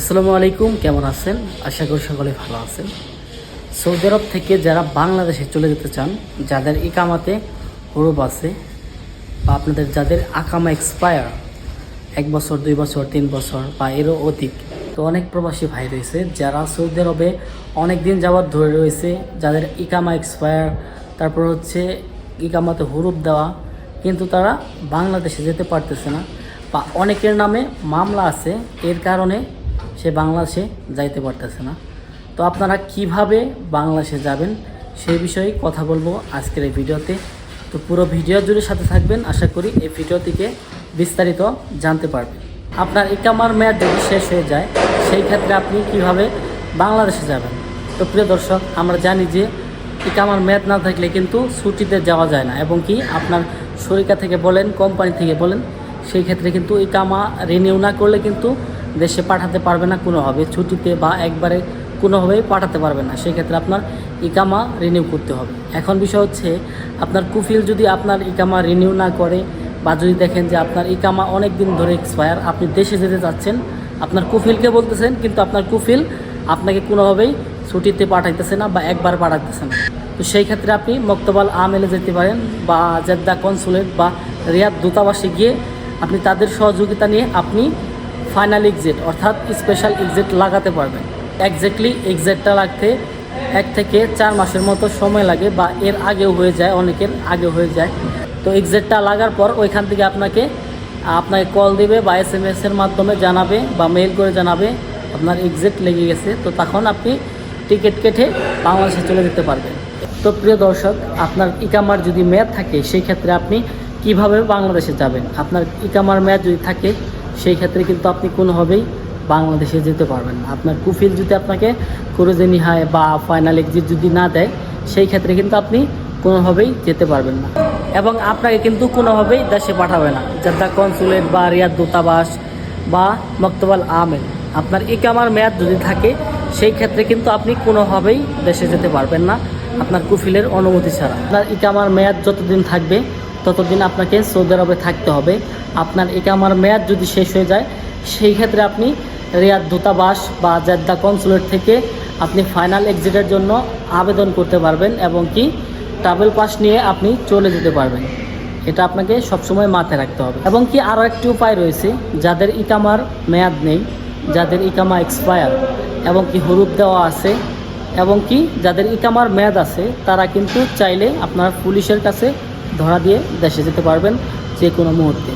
আসসালামু আলাইকুম, কেমন আছেন? আশা করি সকলে ভালো আছেন। সৌদি আরব থেকে যারা বাংলাদেশে চলে যেতে চান, যাদের ইকামাতে হরুপ আছে বা আপনাদের যাদের আকামা এক্সপায়ার এক বছর, দুই বছর, তিন বছর বা এরও অধিক, তো অনেক প্রবাসী ভাই রয়েছে যারা সৌদি আরবে অনেক দিন যাওয়ার ধরে রয়েছে, যাদের ইকামা এক্সপায়ার তারপর হচ্ছে ইকামাতে হরুপ দেওয়া, কিন্তু তারা বাংলাদেশে যেতে পারতেছে না বা অনেকের নামে মামলা আছে, এর কারণে সে বাংলাদেশে যাইতে পারতেছে না। তো আপনারা কীভাবে বাংলাদেশে যাবেন সেই বিষয়ে কথা বলব আজকের এই ভিডিওতে। তো পুরো ভিডিও জুড়ে সাথে থাকবেন। আশা করি এই ভিডিও থেকে বিস্তারিত জানতে পারবেন। আপনার ইকামার মেয়াদ যদি শেষ হয়ে যায়, সেই ক্ষেত্রে আপনি কীভাবে বাংলাদেশে যাবেন? তো প্রিয় দর্শক, আমরা জানি যে ইকামার মেয়াদ না থাকলে কিন্তু ছুটিতে যাওয়া যায় না এবং কি আপনার শরিকা থেকে বলেন, কোম্পানি থেকে বলেন, সেই ক্ষেত্রে কিন্তু ইকামা রিনিউ না করলে কিন্তু দেশে পাঠাতে পারবে না কোনোভাবে, ছুটিতে বা একবারে কোনোভাবেই পাঠাতে পারবে না। সেই ক্ষেত্রে আপনার ইকামা রিনিউ করতে হবে। এখন বিষয় হচ্ছে, আপনার কুফিল যদি আপনার ইকামা রিনিউ না করে বা যদি দেখেন যে আপনার ইকামা অনেক দিন ধরে এক্সপায়ার আপনি দেশে যেতে চাচ্ছেন, আপনার কুফিলকে বলতেছেন, কিন্তু আপনার কুফিল আপনাকে কোনোভাবেই ছুটিতে পাঠাইতেছে না বা একবার পাঠাইতেছে না। তো সেই ক্ষেত্রে আপনি মক্তবাল আমেলে যেতে পারেন বা জেদ্দা কনসুলেট বা রিয়াদ দূতাবাসে গিয়ে আপনি তাদের সহযোগিতা নিয়ে আপনি ফাইনাল এক্সিট অর্থাৎ স্পেশাল এক্সিট লাগাতে পারবেন। একজ্যাক্টলি এক্সিটটা লাগতে এক থেকে চার মাসের মতো সময় লাগে বা এর আগেও হয়ে যায়, অনেকের আগে হয়ে যায়। তো এক্সিটটা লাগার পর ওইখান থেকে আপনাকে আপনাকে কল দেবে বা এস এম এর মাধ্যমে জানাবে বা মেইল করে জানাবে, আপনার এক্সিট লেগে গেছে। তো তখন আপনি টিকিট কেটে বাংলাদেশে চলে যেতে পারবেন। তো প্রিয় দর্শক, আপনার ইকামার যদি মেয়াদ থাকে, সেই ক্ষেত্রে আপনি কীভাবে বাংলাদেশে যাবেন? আপনার ইকামার মেয়াদ যদি থাকে সেই ক্ষেত্রে কিন্তু আপনি কোনোভাবেই বাংলাদেশে যেতে পারবেন না। আপনার কুফিল যদি আপনাকে কুরুজে নিহায় বা ফাইনাল এক্সিট যদি না দেয়, সেই ক্ষেত্রে কিন্তু আপনি কোনোভাবেই যেতে পারবেন না। এবং আপনাকে কিন্তু কোনোভাবেই দেশে পাঠাবে না। যাদ্দা কনসুলেট বা রিয়াদ দূতাবাস বা মক্তবাল আমেল। আপনার ইকামার মেয়াদ যদি থাকে, সেই ক্ষেত্রে কিন্তু আপনি কোনোভাবেই দেশে যেতে পারবেন না। আপনার কুফিলের অনুমতি ছাড়া। আপনার ইকামার মেয়াদ যতদিন থাকবে ততদিন আপনাকে সৌদি আরবে থাকতে হবে। আপনার ইকামার মেয়াদ যদি শেষ হয়ে যায়, সেই ক্ষেত্রে আপনি রিয়াদ দূতাবাস বা জেদ্দা কনসুলেট থেকে আপনি ফাইনাল এক্সিটের জন্য আবেদন করতে পারবেন এবং কি ট্রাভেল পাস নিয়ে আপনি চলে যেতে পারবেন। এটা আপনাকে সবসময় মাথায় রাখতে হবে। এবং কি আরও একটি উপায় রয়েছে, যাদের ইকামার মেয়াদ নেই, যাদের ইকামা এক্সপায়ার এবং কি হরুপ দেওয়া আছে এবং কি যাদের ইকামার মেয়াদ আছে, তারা কিন্তু চাইলে আপনার পুলিশের কাছে ধরা দিয়ে দেশে যেতে পারবেন যে কোনো মুহূর্তে।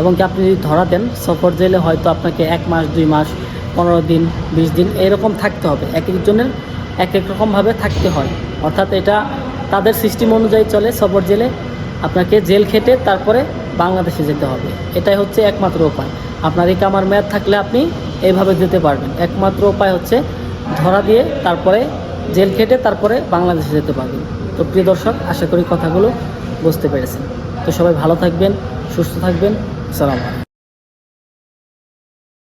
এবং কি আপনি যদি ধরা দেন, সফর জেলে হয়তো আপনাকে এক মাস, দুই মাস, পনেরো দিন, বিশ দিন এরকম থাকতে হবে। এক একজনের এক এক রকমভাবে থাকতে হয়। অর্থাৎ এটা তাদের সিস্টেম অনুযায়ী চলে সফর জেলে। আপনাকে জেল খেটে তারপরে বাংলাদেশে যেতে হবে। এটাই হচ্ছে একমাত্র উপায়। আপনার এই কামার মেয়াদ থাকলে আপনি এইভাবে যেতে পারবেন। একমাত্র উপায় হচ্ছে ধরা দিয়ে তারপরে জেল খেটে তারপরে বাংলাদেশে যেতে পারবেন। তো প্রিয় দর্শক, আশা করি কথাগুলো বুঝতে পেরেছেন। তো সবাই ভালো থাকবেন সুস্থ থাকবেন। সালাম